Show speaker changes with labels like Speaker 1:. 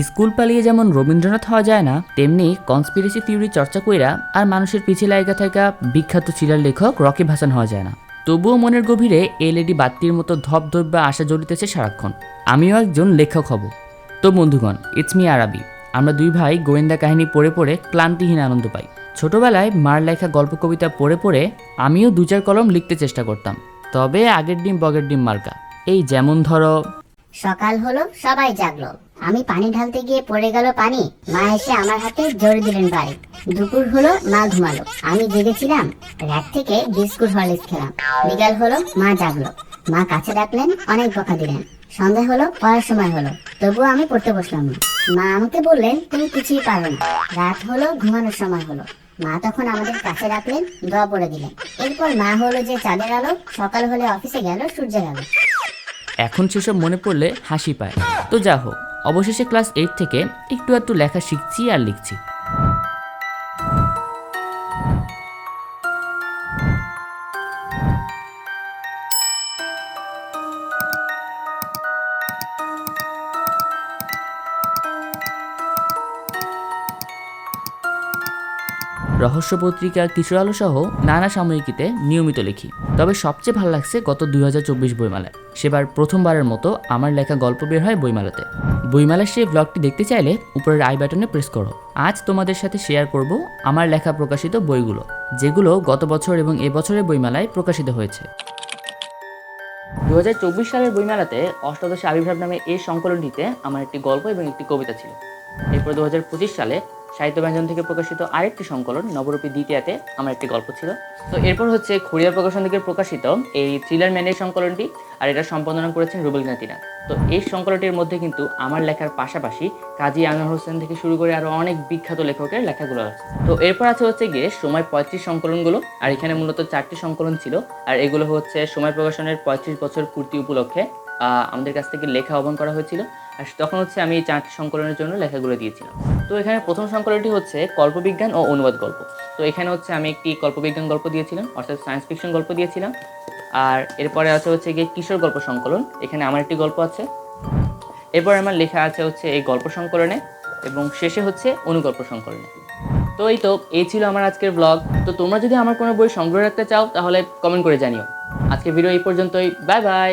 Speaker 1: School পালিয়ে যেমন রবীন্দ্রনাথ হওয়া যায় না, তেমনি কনস্পিরেসি থিওরি চর্চা কইরা আর মানুষের পিছে লাইগা থাকা বিখ্যাত থ্রিলার লেখক রকি ভাসান হওয়া যায় না। তবুও মনের গভীরে এলইডি বাতির মতো ধপ বা আশা জ্বলিতেছে সারাক্ষণ। আমিও একজন লেখক হব। তো বন্ধুগণ ইটস মি আরাবি। আমরা দুই ভাই গোয়েন্দা কাহিনী পড়ে পড়ে ক্লান্তিহীন আনন্দ পাই। ছোটবেলায় মার লেখা গল্প কবিতা পড়ে পড়ে আমিও দু চার কলম লিখতে চেষ্টা করতাম। তবে আগের ডিম, বগের ডিম মার্কা। এই যেমন ধরো।
Speaker 2: সকাল হলো, সবাই জাগলো। আমি পানি ঢালতে গিয়ে পড়ে গেল পানি, মা এসে আমার হাতে জোরে দিলেন বাড়ি। দুপুর হলো, মা ঘুমালো। আমি জেগেছিলাম র্যাক থেকে বিস্কুট হরলিক্স খেলাম। বিকাল হলো, মা জাগলো। মা কাছে ডাকলেন, অনেক বকা দিলেন। সন্ধ্যা হলো, পড়ার সময় হলো। তবুও আমি পড়তে বসলাম না। মা আমাকে বললেন, তুমি কিছুই পারো না। রাত হলো, ঘুমানোর সময় হলো। মা তখন আমাদের কাছে রাখলেন দোয়া পড়ে দিলেন। এরপর মা হলো যে চাঁদের আলো, সকাল হলে অফিসে গেল, সূর্যের আলো।
Speaker 1: এখন সেসব মনে পড়লে হাসি পায়। তো যা হোক। অবশেষে ক্লাস এইট থেকে একটু একটু লেখা শিখছি আর লিখছি। রহস্য পত্রিকা কিশোর আলো সহ নানা সাময়িকীতে নিয়মিত লিখি। তবে সবচেয়ে ভালো লাগছে গত দুই হাজার চব্বিশ বইমেলায়। সেবার প্রথমবারের মতো আমার লেখা গল্প বের হয় বইমেলাতে। বইমেলার সেই ব্লগটি দেখতে চাইলে উপরের আই বাটনে প্রেস করো। আজ তোমাদের সাথে শেয়ার করব আমার লেখা প্রকাশিত বইগুলো, যেগুলো গত বছর এবং এবছরের বইমেলায় প্রকাশিত হয়েছে। দু হাজার চব্বিশ সালের বইমেলাতে অষ্টাদশ আবির্ভাব নামে এই সংকলনটিতে আমার একটি গল্প এবং একটি কবিতা ছিল। এরপর দু সালে সাহিত্য ব্যঞ্জন থেকে প্রকাশিত আরেকটি সংকলন, নবরূপী দ্বিতীয়াতে আমার একটি গল্প ছিল। তো এরপর হচ্ছে খড়িয়া প্রকাশন থেকে প্রকাশিত এই থ্রিলার ম্যানের সংকলনটি, আর এটা সম্পাদনা করেছেন রুবেল নাতিনা তো এই সংকলনটির মধ্যে কিন্তু আমার লেখার পাশাপাশি কাজী আনোয়ার হোসেন থেকে শুরু করে আরও অনেক বিখ্যাত লেখকের লেখাগুলো আছে। তো এরপর আছে হচ্ছে গিয়ে সময় পঁয়ত্রিশ সংকলনগুলো, আর এখানে মূলত চারটি সংকলন ছিল, আর এগুলো হচ্ছে সময় প্রকাশনের পঁয়ত্রিশ বছর পূর্তি উপলক্ষে আমাদের কাছ থেকে লেখা আহ্বান করা হয়েছিল। আর তখন হচ্ছে আমি এই চারটি সংকলনের জন্য লেখাগুলো দিয়েছিলাম। তো এখানে প্রথম সংকলনটি হচ্ছে কল্পবিজ্ঞান ও অনুবাদ গল্প। তো এখানে হচ্ছে আমি একটি কল্পবিজ্ঞান গল্প দিয়েছিলাম, অর্থাৎ সায়েন্স ফিকশন গল্প দিয়েছিলাম। আর এরপরে আছে হচ্ছে গিয়ে কিশোর গল্প সংকলন, এখানে আমার একটি গল্প আছে। এরপর আমার লেখা আছে হচ্ছে এই গল্প সংকলনে এবং শেষে হচ্ছে অনুগল্প সংকলনে। তো এই তো, এই ছিল আমার আজকের ব্লগ তো তোমরা যদি আমার কোনো বই সংগ্রহ রাখতে চাও, তাহলে কমেন্ট করে জানিও। আজকের ভিডিও এই পর্যন্তই। Bye bye